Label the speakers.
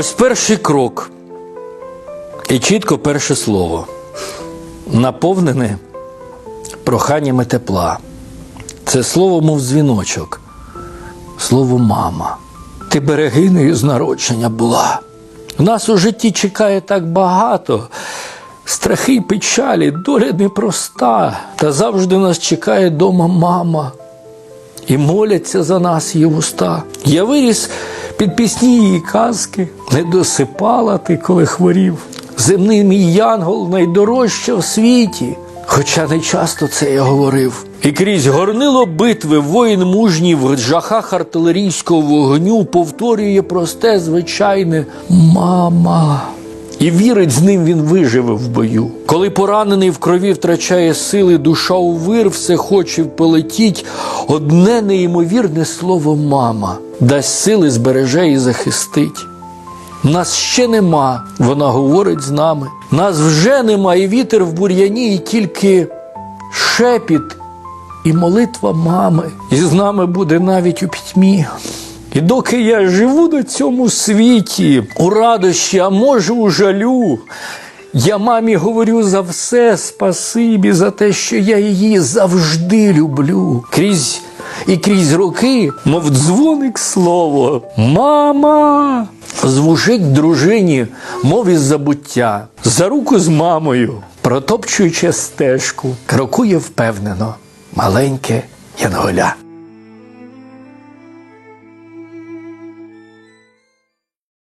Speaker 1: Ось перший крок. І чітко перше слово. Наповнене проханнями тепла. Це слово, мов дзвіночок. Слово мама. Ти берегинею з народження була. В нас у житті чекає так багато. Страхи й печалі, доля непроста. Та завжди нас чекає дома мама. І моляться за нас її уста. Я виріс під пісні її казки, не досипала ти, коли хворів. Земний мій янгол найдорожча в світі, хоча не часто це я говорив. І крізь горнило битви воїн мужній в жахах артилерійського вогню повторює просте, звичайне мама. І вірить, з ним він виживе в бою. Коли поранений в крові втрачає сили, душа у вир, все хоче полетіть. Одне неймовірне слово мама дасть сили, збереже і захистить. Нас ще нема, вона говорить з нами. Нас вже нема, і вітер в бур'яні, і тільки шепіт і молитва мами. І з нами буде навіть у пітьмі. І доки я живу на цьому світі, у радощі, а може у жалю, я мамі говорю за все спасибі, за те, що я її завжди люблю. Крізь і крізь роки, мов дзвоник слово, мама. Звучить дружині, мов із забуття, за руку з мамою, протопчуючи стежку, крокує впевнено маленьке янголя.